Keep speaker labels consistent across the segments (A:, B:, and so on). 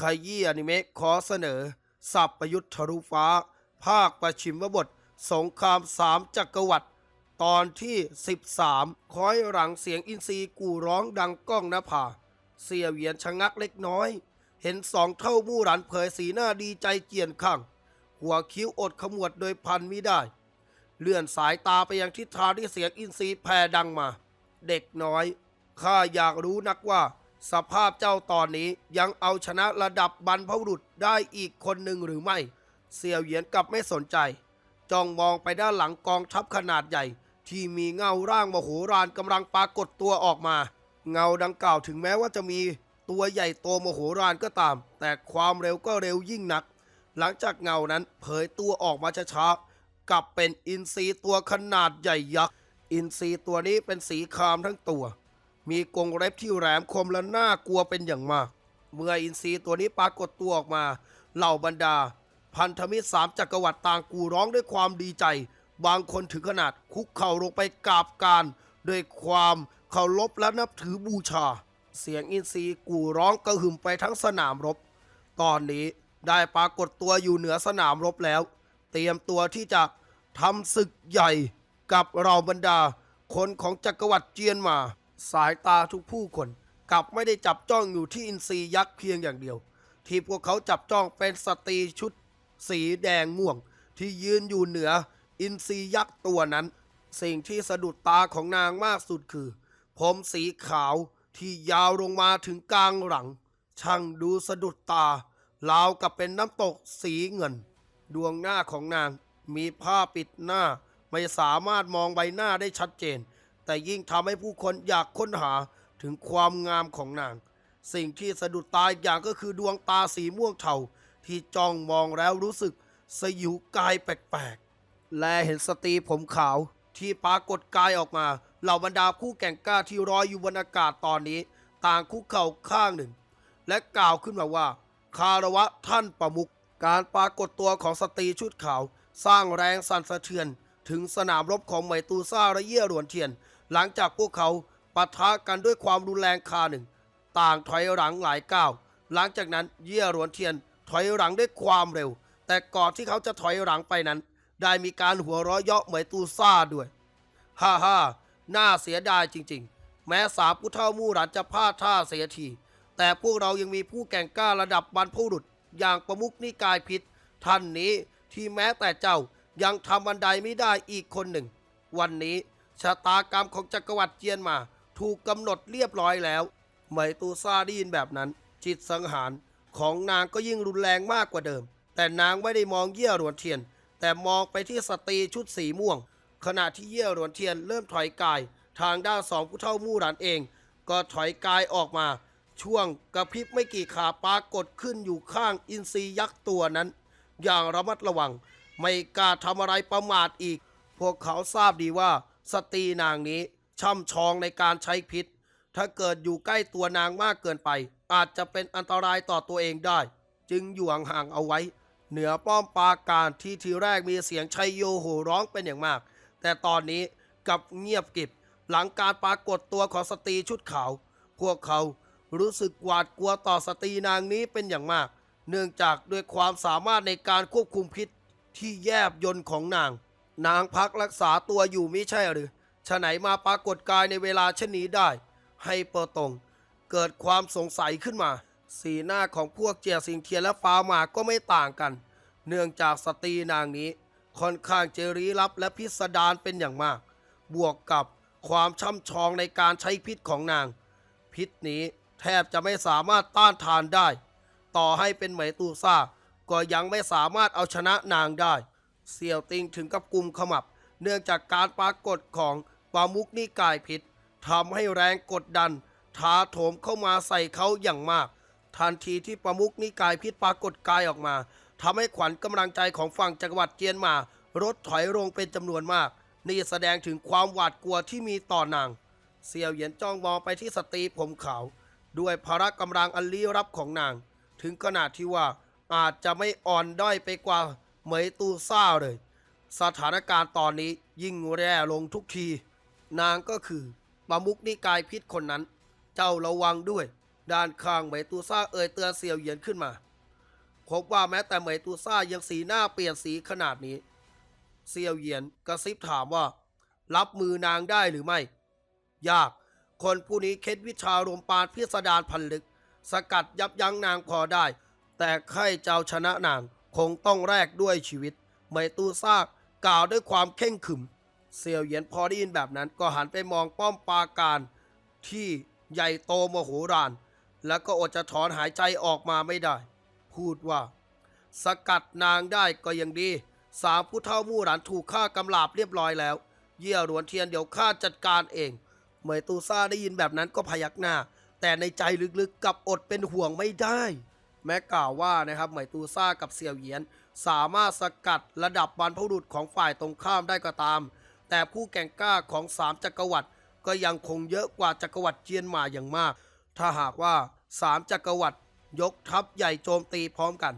A: ขยี้อนิเมะขอเสนอ สับประยุทธ์ทะลุฟ้า ภาคประชิมบท สงครามสามจักรวรรดิตอนที่ 13 คอยหลังเสียงอินทรีกูร้องดังก้องนภา เสียเหวียนชะงักเล็กน้อย เห็นสองเท่ามู่หลันเผยสีหน้าดีใจเจียนข้าง หัวคิ้วอดขมวดโดยพันมิได้ เลื่อนสายตาไปยังทิศทางที่เสียงอินทรีแผ่ดังมา เด็กน้อย ข้าอยากรู้นักว่า สภาพเจ้าตอนนี้ยังเอาชนะระดับบรรพบุรุษได้อีกคนหนึ่งหรือไม่ เสี่ยวเหยียนกลับไม่สนใจ จ้องมองไปด้านหลังกองทัพขนาดใหญ่ ที่มีเงาร่างมโหฬารกำลังปรากฏตัวออกมา เงาดังกล่าวถึงแม้ว่าจะมีตัวใหญ่โตมโหฬารก็ตาม แต่ความเร็วก็เร็วยิ่งนัก หลังจากเงานั้นเผยตัวออกมาช้าๆกลับเป็นอินทรีตัวขนาดใหญ่ยักษ์อินทรีตัวนี้เป็นสีครามทั้งตัว มีกรงเล็บที่แหลมคมและน่ากลัวเป็นอย่างมาก เมื่ออินทรีตัวนี้ปรากฏตัวออกมา เหล่าบรรดา พันธมิตรสามจักรวรรดิต่างกูร้องด้วยความดีใจ บางคนถึงขนาดคุกเข่าลงไปกราบการด้วยความเคารพและนับถือบูชา เสียงอินทรีกูร้องกระหึ่มไปทั้งสนามรบ ตอนนี้ได้ปรากฏตัวอยู่เหนือสนามรบแล้ว เตรียมตัวที่จะทำศึกใหญ่กับเราบรรดา คนของจักรวรรดิเจียนมา สายตาทุกผู้คน กลับไม่ได้จับจ้องอยู่ที่อินทรียักษ์เพียงอย่างเดียว ที่พวกเขาจับจ้องเป็นสตรีชุด สีแดงม่วง ที่ยืนอยู่เหนือ อินทรียักษ์ตัวนั้น สิ่งที่สะดุดตาของนางมากสุดคือ ผมสีขาวที่ยาวลงมาถึงกลางหลัง ช่างดูสะดุดตาราวกับเป็นน้ำตกสีเงิน ดวงหน้าของนางมีผ้าปิดหน้าไม่สามารถมองใบหน้าได้ชัดเจน แต่ยิ่งทำให้ผู้คนอยากค้นหาถึงความงามของนาง สิ่งที่สะดุดตาอีกอย่างก็คือดวงตาสีม่วงเทาที่จ้องมองแล้วรู้สึกสยิวกายแปลกๆ และเห็นสตรีผมขาวที่ปรากฏกายออกมา เหล่าบรรดาผู้แก่งกล้าที่รอยอยู่บนอากาศตอนนี้ ต่างคุกเข่าข้างหนึ่ง และกล่าวขึ้นมาว่า คารวะท่านประมุขการปรากฏตัวของสตรีชุดขาว สร้างแรงสั่นสะเทือน ถึงสนามรบของไหมตูซ่าและเย่ยหลวนเทียน หลังจากพวกเขาปะทะกันด้วยความรุนแรงคาหนึ่ง ต่างถอยหลังหลายก้าว หลังจากนั้นเยี่ยหลวนเทียนถอยหลังด้วยความเร็ว แต่ก่อนที่เขาจะถอยหลังไปนั้น ได้มีการหัวเราะเยาะเหมยตูซ่าด้วย ฮ่าฮ่าน่าเสียดายจริง ๆ แม้สามผู้เท่ามู่หลานจะพลาดท่าเสียที แต่พวกเรายังมีผู้แก่งกล้าระดับบรรพบุรุษอย่างประมุขนิกายพิษ ท่านนี้ที่แม้แต่เจ้ายังทำบันไดไม่ได้อีกคนหนึ่ง วันนี้ ชะตากรรมของจักรวรรดิเจียนมา ถูกกำหนดเรียบร้อยแล้วเมยตูซาไดีนแบบนั้น จิตสังหารของนางก็ยิ่งรุนแรงมากกว่าเดิม แต่นางไม่ได้มองเยี่ยหลวนเทียน แต่มองไปที่สตรีชุดสีม่วง ขณะที่เยี่ยหลวนเทียนเริ่มถอยกาย ทางด้านสองผู้เท่ามู่หลานเอง ก็ถอยกายออกมา ช่วงกระพริบไม่กี่ขาปรากฏขึ้นอยู่ข้างอินทรียักษ์ตัวนั้น อย่างระมัดระวัง ไม่กล้าทำอะไรประมาทอีก พวกเขาทราบดีว่า สตรีนางนี้ช่ำชองในการใช้พิษ ถ้าเกิดอยู่ใกล้ตัวนางมากเกินไป อาจจะเป็นอันตรายต่อตัวเองได้ จึงอยู่ห่างๆเอาไว้ เหนือป้อมปราการที่ทีแรกมีเสียงชัยโยโห่ร้องเป็นอย่างมาก แต่ตอนนี้กลับเงียบกริบหลังการปรากฏตัวของสตรีชุดขาว พวกเขารู้สึกหวาดกลัวต่อสตรีนางนี้เป็นอย่างมาก เนื่องจากด้วยความสามารถในการควบคุมพิษที่แยบยนต์ของนาง นางพักรักษาตัวอยู่มิใช่หรือฉะไหนมาปรากฏกายในเวลาเช่นนี้ได้ ให้เปอร์ตง เกิดความสงสัยขึ้นมา สีหน้าของพวกเจียสิงเทียนและฟ้าหมาก็ไม่ต่างกัน เนื่องจากสตรีนางนี้ ค่อนข้างเจรีลับและพิสดารเป็นอย่างมาก บวกกับความช่ำชองในการใช้พิษของนาง พิษนี้แทบจะไม่สามารถต้านทานได้ ต่อให้เป็นเหมยตูซ่าก็ยังไม่สามารถเอาชนะนางได้ เสี่ยวติงถึงกับกลุ่มขมับ เนื่องจากการปรากฏของปามุกนิกายพิษทำให้แรงกดดันท้าโถมเข้ามาใส่เขาอย่างมาก ทันทีที่ประมุกนิกายพิษปรากฏกายออกมาทำให้ขวัญกำลังใจของฝั่งจักรวรรดิเจียนมาลดถอยลงเป็นจำนวนมาก นี่แสดงถึงความหวาดกลัวที่มีต่อนาง เสี่ยวเหยียนจ้องมองไปที่สตรีผมขาว ด้วยพละกำลังอันลี้ลับของนาง ถึงขนาดที่ว่าอาจจะไม่อ่อนด้อยไปกว่า เหมยตูซ่าเลย สถานการณ์ตอนนี้ยิ่งแย่ลงทุกที นางก็คือประมุกนิกายพิษคนนั้น เจ้าระวังด้วย ด้านข้างเหมยตูซ่าเอ่ยเตือนเสี่ยวเหยียนขึ้นมาพบว่าแม้แต่เหมยตูซ่ายังสีหน้าเปลี่ยนสีขนาดนี้ เซียวเหยียนกระซิบถามว่า รับมือนางได้หรือไม่ ยาก คนผู้นี้เคล็ดวิชารวมปราณพิสดารพันลึก สกัดยับยั้งนางพอได้ แต่ใครเจ้าชนะนาง คงต้องแลกด้วยชีวิตเหมยตูซ่ากล่าวด้วยความเข่งขึม เซียวเหยียนพอได้ยินแบบนั้นก็หันไปมองป้อมปราการ ที่ใหญ่โตมโหฬารแล้วก็อดจะถอนหายใจออกมาไม่ได้ พูดว่า สกัดนางได้ก็ยังดี สามผู้เท่ามู่หลานถูกฆ่ากำลาบเรียบร้อยแล้ว เยี่ยหลวนเทียนเดี๋ยวข้าจัดการเองเหมยตูซ่าได้ยินแบบนั้นก็พยักหน้า แต่ในใจลึกๆกับอดเป็นห่วงไม่ได้ แม้กล่าวว่านะครับเหมตูซ่ากับเสี่ยวเหยียน สามารถสกัดระดับบรรพบุรุษของฝ่ายตรงข้ามได้ก็ตาม แต่ผู้แก่งกล้าของสามจักรวรรดิก็ยังคงเยอะกว่าจักรวรรดิเจียนหมาอย่างมาก ถ้าหากว่าสามจักรวรรดิยกทัพใหญ่โจมตีพร้อมกัน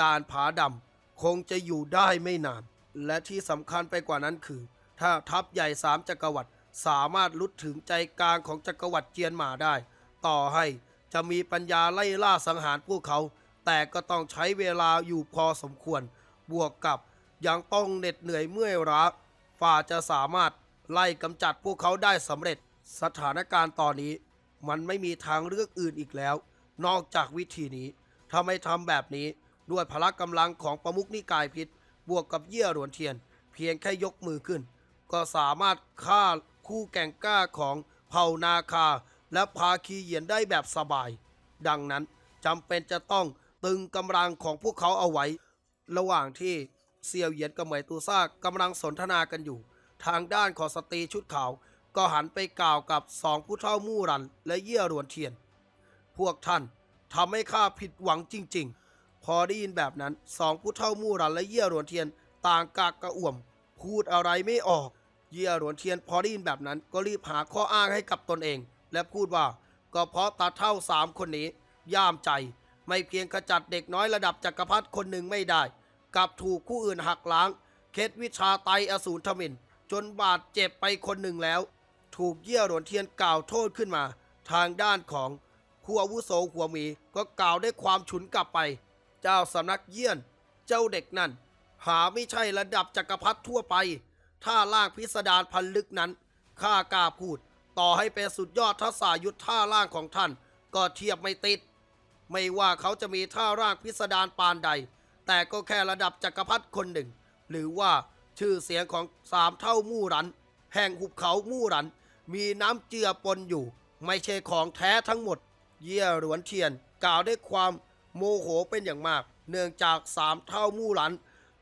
A: ด่านผาดำคงจะอยู่ได้ไม่นาน และที่สำคัญไปกว่านั้นคือ ถ้าทัพใหญ่สามจักรวรรดิสามารถลุดถึงใจกลางของจักรวรรดิเจียนหมาได้ ต่อให้ จะมีปัญญาไล่ล่าสังหารพวกเขา แต่ก็ต้องใช้เวลาอยู่พอสมควร บวกกับยังต้องเหน็ดเหนื่อยเมื่อยล้าฝ่าจะสามารถไล่กำจัดพวกเขาได้สำเร็จ สถานการณ์ตอนนี้ มันไม่มีทางเลือกอื่นอีกแล้ว นอกจากวิธีนี้ถ้าไม่ทำแบบนี้ด้วยพละกำลังของประมุขนิกายพิษ บวกกับเยี่ยหลวนเทียน เพียงแค่ยกมือขึ้น ก็สามารถฆ่าคู่แก่งกล้าของเผ่านาคา และพาคีเหยียนได้แบบสบาย ดังนั้นจำเป็นจะต้องตึงกำลังของพวกเขาเอาไว้ ระหว่างที่เซียวเหยียนกับเหมยตูซ่ากำลังสนทนากันอยู่ ทางด้านของสตรีชุดขาว ก็หันไปกล่าวกับสองผู้เฒ่ามู่รันและเยี่ยหลวนเทียน พวกท่านทำให้ข้าผิดหวังจริง ๆ พอได้ยินแบบนั้นสองผู้เฒ่ามู่รันและเยี่ยหลวนเทียนต่างกากกระอ่วม พูดอะไรไม่ออก เยี่ยหลวนเทียนพอได้ยินแบบนั้นก็รีบหาข้ออ้างให้กับตนเอง และพูดว่า ก็เพราะตาเท่าสามคนนี้ ย่ามใจ ไม่เพียงขจัดเด็กน้อยระดับจักรพรรดิคนหนึ่งไม่ได้กลับถูกผู้อื่นหักล้าง เคล็ดวิชาไตอสูรทมินจนบาดเจ็บไปคนหนึ่งแล้ว ถูกเยี่ยหลวนเทียนกล่าวโทษขึ้นมา ทางด้านของผู้อาวุโสหัวมีก็กล่าวด้วยความฉุนกลับไป เจ้าสำนักเยี่ยน เจ้าเด็กนั่น หาไม่ใช่ระดับจักรพรรดิทั่วไป ถ้าล่างพิสดารพันลึกนั้นข้ากล้าพูด ต่อให้เป็นสุดยอดทักษะยุทธท่าล่างของท่าน ก็เทียบไม่ติด ไม่ว่าเขาจะมีท่าร่างพิสดารปานใด แต่ก็แค่ระดับจักรพรรดิคนหนึ่ง หรือว่าชื่อเสียงของสามเท่ามู่รัน แห่งหุบเขามู่รัน มีน้ำเจือปนอยู่ ไม่ใช่ของแท้ทั้งหมด เยี่ยหลวนเทียน กล่าวด้วยความโมโหเป็นอย่างมาก เนื่องจากสามเท่ามู่รัน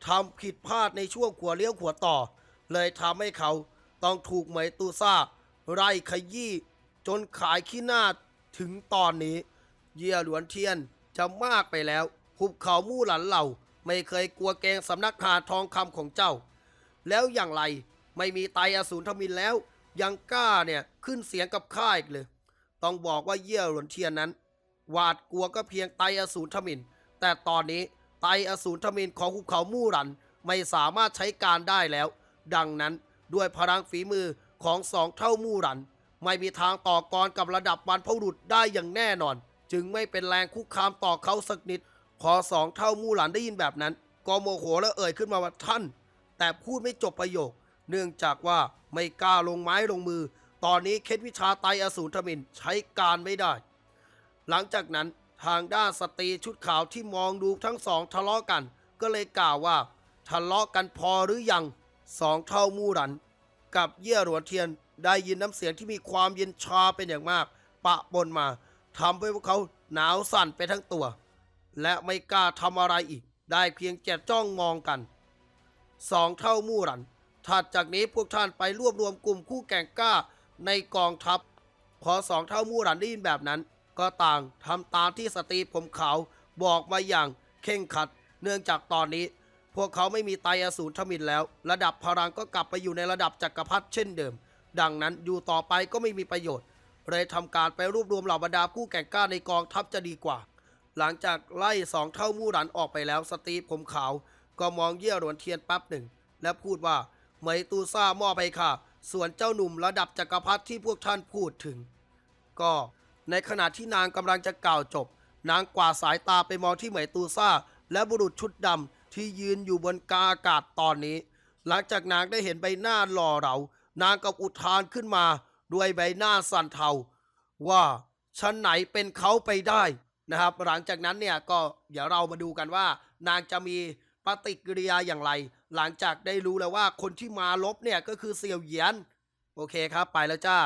A: ทำผิดพลาดในช่วงขัวเลี้ยวขัวต่อ เลยทำให้เขาต้องถูกเหมยตูซ่า ไล่ขยี้จนขายขี้หน้าถึงตอนนี้ เยี่ยหลวนเทียนจะมากไปแล้วหุบเขามู่หลันเหล่า ไม่เคยกลัวเกงสำนักหาทองคำของเจ้า แล้วอย่างไรไม่มีไตอสูรทมินแล้ว ยังกล้าเนี่ยขึ้นเสียงกับข้าอีกเลย ต้องบอกว่าเยี่ยหลวนเทียนนั้น หวาดกลัวก็เพียงไตอสูรทมิน แต่ตอนนี้ไตอสูรทมินของหุบเขามู่หลันไม่สามารถใช้การได้แล้ว ดังนั้นด้วยพลังฝีมือ ของสองเท่ามู่หลัน ไม่มีทางต่อกรกับระดับบรรพบุรุษได้อย่างแน่นอน จึงไม่เป็นแรงคุกคามต่อเขาสักนิด พอสองเท่ามู่หลันได้ยินแบบนั้น ก็โมโหและเอ่ยขึ้นมาว่าท่าน แต่พูดไม่จบประโยค เนื่องจากว่าไม่กล้าลงไม้ลงมือ ตอนนี้เคล็ดวิชาไตอสูรทมินใช้การไม่ได้ หลังจากนั้นทางด้านสตรีชุดขาวที่มองดูทั้งสองทะเลาะกัน ก็เลยกล่าวว่าทะเลาะกันพอหรือยังสองเท่ามู่หลัน กับเยี่ยหลวนเทียนได้ยินน้ำเสียงที่มีความเย็นชาเป็นอย่างมาก ปะปนมาทำให้พวกเขาหนาวสั่นไปทั้งตัว และไม่กล้าทำอะไรอีก ได้เพียงแค่จ้องมองกันสองเท่ามู่หลันถัดจากนี้พวกท่านไปรวบรวมกลุ่มคู่แก่งกล้าในกองทัพ พอสองเท่ามู่หลันได้ยินแบบนั้น ก็ต่างทำตามที่สตรีผมขาวบอกมาอย่างเข่งขัด เนื่องจากตอนนี้ วกเขาไม่มีไตอสูรทมินแล้ว ระดับพลังก็กลับไปอยู่ในระดับจักรพรรดิเช่นเดิม ดังนั้นอยู่ต่อไปก็ไม่มีประโยชน์ เลยทำการไปรวบรวมเหล่าบรรดาผู้แก่งกล้าในกองทัพจะดีกว่า หลังจากไล่สองเท่ามู่หลันออกไปแล้วสตรีผมขาว ก็มองเยี่ยหลวนเทียนแป๊บหนึ่ง และพูดว่าเหมยตูซ่ามอบไปค่ะ ส่วนเจ้าหนุ่มระดับจักรพรรดิที่พวกท่านพูดถึง ก็ในขณะที่นางกำลังจะกล่าวจบ นางกวาดสายตาไปมองที่เหมยตูซ่า และบุรุษชุดดำ ที่ยืนอยู่บนกาอากาศตอนนี้ หลังจากนางได้เห็นใบหน้าหล่อเหลานางกับอุทานขึ้นมา ด้วยใบหน้าสั่นเทา ว่าชั้นไหนเป็นเขาไปได้นะครับ หลังจากนั้นเนี่ยก็เดี๋ยวเรามาดูกันว่า นางจะมีปฏิกิริยาอย่างไร หลังจากได้รู้แล้วว่าคนที่มาลบเนี่ยก็คือเสี่ยวเหยียน โอเคครับ ไปแล้วจ้า